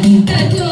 你带。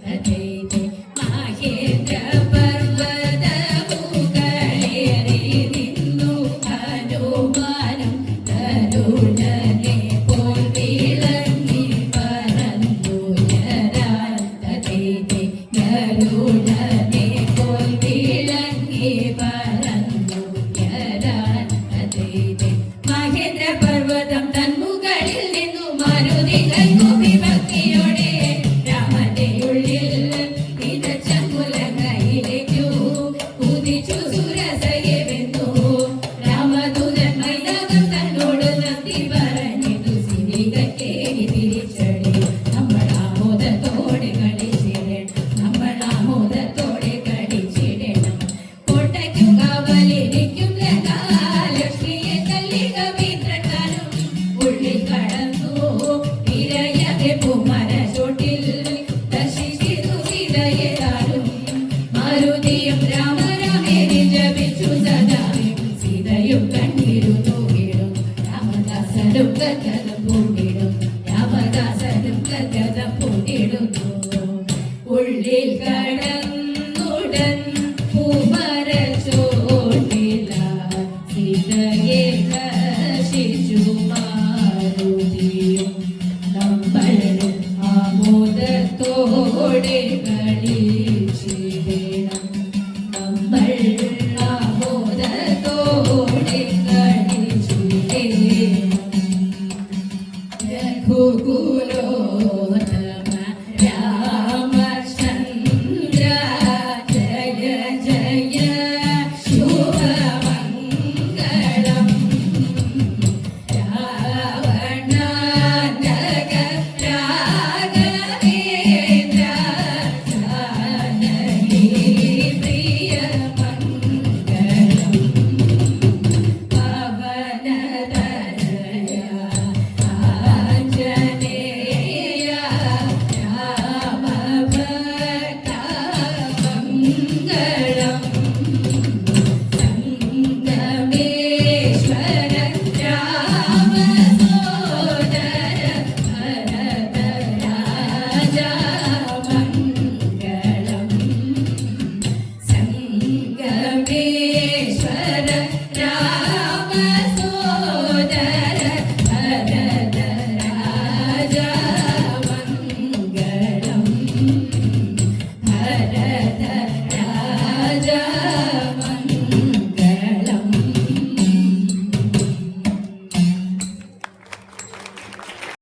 Happy birthday. കഥകളും കഥ പൂട്ടിടും രാമദാസനും കഥ പൂട്ടിടുന്നു. ഉള്ളിൽ കടന്നുടൻ പൂമര ചോട്ടില സീതയെ കശിച്ചു മാറുതിയും. നമ്മളും ആമോദത്തോടെ കളിച്ചിടണം. നമ്മൾ ആമോദത്തോടെ കളിച്ചിടണം.